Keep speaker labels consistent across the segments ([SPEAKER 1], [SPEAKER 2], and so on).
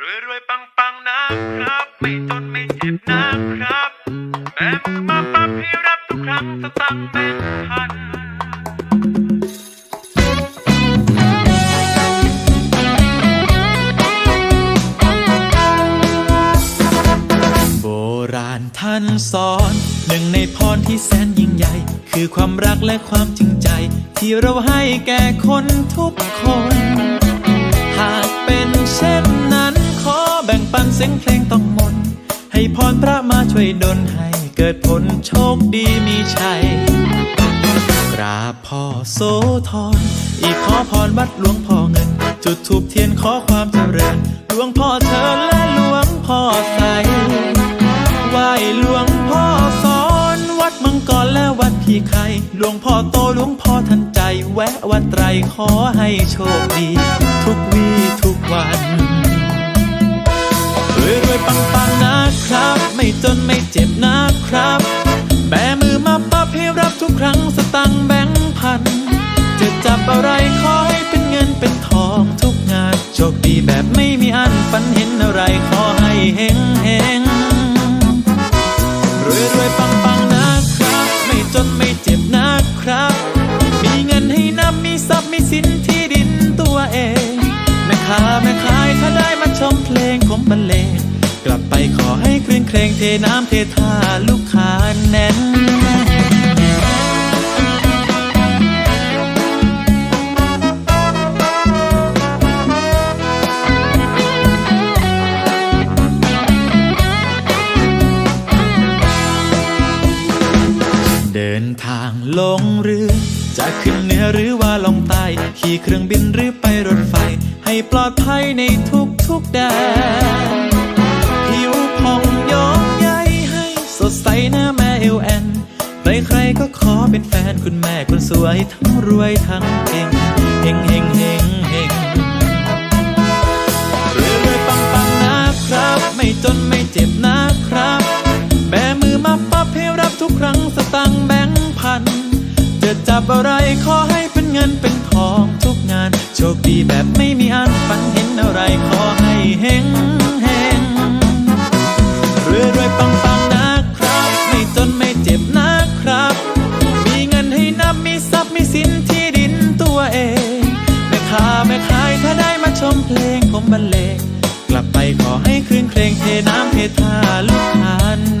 [SPEAKER 1] รวยรวยปังปังนะครับ ไม่จนไม่เจ็บนะครับแบมือมาปั๊บให้รับทุกครั้งสตังค์แบงค์พัน
[SPEAKER 2] โบราณท่านสอนหนึ่งในพรที่แสนยิ่งใหญ่ คือความรักและความจริงใจ ที่เราให้แก่คนทุกคน หากเป็นเช่น เสียงเพลงต้องมน ให้พรพระมาช่วยดลให้เกิดผลโชคดีมีชัย กราบพ่อโสธรอีกขอพรวัดหลวงพ่อเงิน จุดทูบเทียนขอความเจริญ หลวงพ่อเชิญและหลวงพ่อใสไหวหลวงพ่อสอนวัดมังกรและวัดพี่ไข่หลวงพ่อโตหลวงพ่อทันใจ แวะวัดไตรขอให้โชคดี ทุกวีทุกวัน รวยรวยปังปังนะครับ ไม่จนไม่เจ็บนะครับ แบมือมาปั๊บให้รับทุกครั้งสตังแบงค์พัน จะจับอะไรขอให้เป็นเงินเป็นทองทุกงาน โชคดีแบบไม่มีอันฝันเห็นอะไรขอให้เฮงเฮงรวยรวยปังปังนะครับ ไม่จนไม่เจ็บนะครับ มีเงินให้นับมีทรัพย์มีสินที่ดินตัวเองแม่ค้าแม่ขายถ้า เลงผมบรรเลงกลับไปขอให้คลื่นเครงเทน้ำเทท่าลูกค้าแน่นเดินทางลงเรือ จะขึ้นเหนือหรือว่าลงใต้ขี่เครื่องบินหรือไปรถไฟ ให้ปลอดภัยในทุกทุกแดนผิวผ่องยองใยให้สดใสหน้าแม่เอวแอนใครๆก็ขอเป็นแฟนคุณแม่คนสวยทั้งรวยทั้งเก่ง จับอะไรขอให้เป็นเงินเป็นทองทุกงาน โชคดีแบบไม่มีอันฝันเห็นอะไรขอให้เฮงเฮงรวยรวยปังปังนะครับ ไม่จนไม่เจ็บนะครับ มีเงินให้นับมีทรัพย์มีสินที่ดินตัวเองแม่ค้าแม่ขายถ้าได้มาชมเพลงผมบรรเลงกลับไปขอให้คืนเครงเทน้ำเทท่าลูกคาน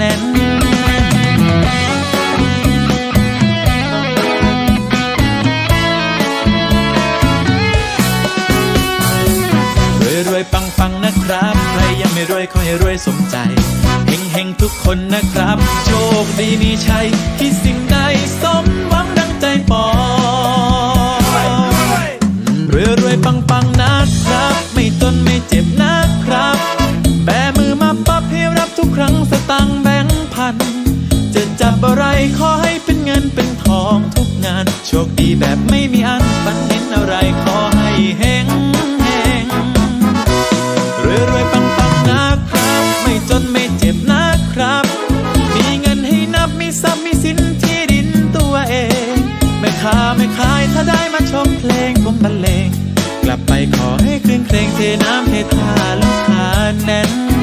[SPEAKER 2] ขอให้รวยสมใจเฮงเฮงทุกคนนะครับ โชคดีมีชัยที่สิ่งใดสมหวังดังใจปองรวยรวยปังปังนะครับ ไม่จนไม่เจ็บนะครับ แบมือมาปั๊บให้รับทุกครั้งสตังแบงพัน จะจับอะไรขอให้เป็นเงินเป็นทองทุกงาน โชคดี ทรัพย์มีสินที่ดินตัวเอง ไม่ค้าไม่ขายถ้าได้มาชมเพลงผมบรรเลง กลับไปขอให้คืนเพลงเทน้ำเทท่าลูกค้าแน่น